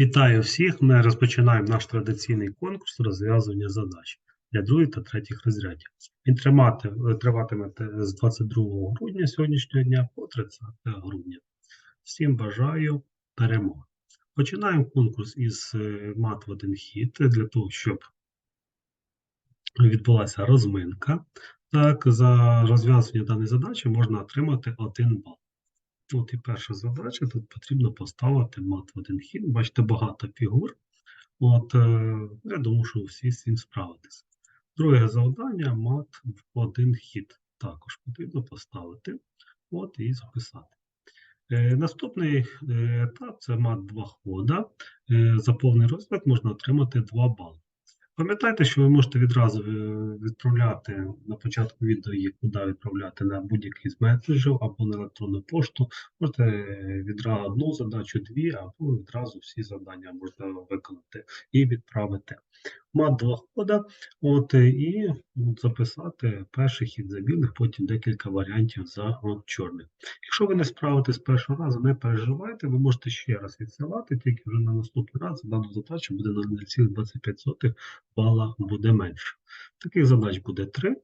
Вітаю всіх! Ми розпочинаємо наш традиційний конкурс розв'язування задач для других та третіх розрядів. Він триватиме з 22 грудня сьогоднішнього дня по 30 грудня. Всім бажаю перемоги. Починаємо конкурс із е, мат в один хід для того, щоб відбулася розминка. Так, за розв'язування даної задачі можна отримати один бал. От і перша задача, тут потрібно поставити мат в один хід. Бачите, багато фігур. От, е, я думаю, що всі з цим справитесь. Друге завдання мат в один хід. Також потрібно поставити от і записати. Е, наступний е, етап це мат два хода. За повний розгляд можна отримати 2 бали. Пам'ятайте, що ви можете відразу е, відправляти на початку відео є куди відправляти на будь-який з меседжів або на електронну пошту. Можете е, відразу одну задачу, дві, або відразу всі завдання можна виконати і відправити. Мат два хода, от е, і записати перший хід за білих, потім декілька варіантів за чорних. Якщо ви не справитесь з першого разу, не переживайте, ви можете ще раз відсилати, тільки вже на наступний раз дану задачу буде на 0,25 бала буде менше. Таких задач буде три.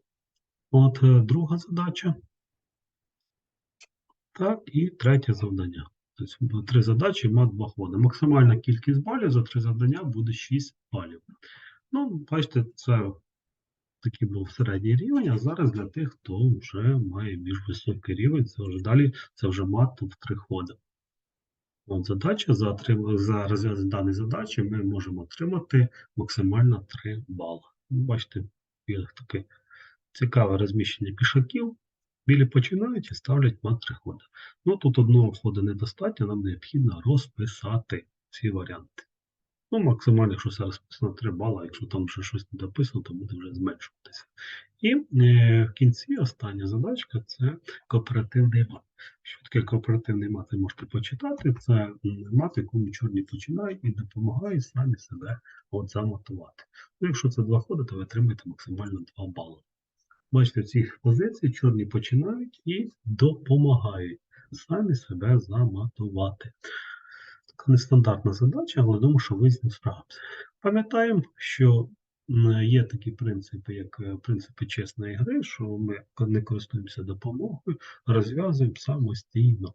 От е, друга задача. Так, і третє завдання. Тобто три задачі, мат два ходи. Максимальна кількість балів за три завдання буде 6 балів. Ну, бачите, це такий був середній рівень, а зараз для тих, хто вже має більш високий рівень, це вже далі, це вже мат в три ходи. От задача за, за розв'язання даної задачі ми можемо отримати максимально 3 бали. Ну, Бачите, таке цікаве розміщення пішаків. Білі починають і ставлять мат 3 ходи. Ну тут одного ходу недостатньо, нам необхідно розписати ці варіанти. Ну, максимально, якщо це розписано 3 бали, якщо там ще щось не дописано, то буде вже зменшуватися. І е, в кінці остання задачка це кооперативний мат. Що таке кооперативний мат, ви можете почитати. Це мат, якому чорні починають і допомагають самі себе от заматувати. Ну, якщо це два ходи, то ви отримаєте максимально 2 бали. Бачите, в цих позицій чорні починають і допомагають самі себе заматувати. Така нестандартна задача, але думаю, що ви з ним справитесь. Пам'ятаємо, що є такі принципи, як е, принципи чесної гри, що ми не користуємося допомогою, розв'язуємо самостійно.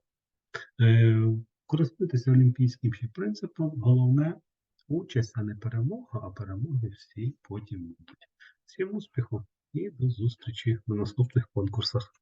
Е, Користуйтеся олімпійським ще принципом. Головне участь, а не перемога, а перемоги всі потім будуть. Всім успіху і до зустрічі на наступних конкурсах.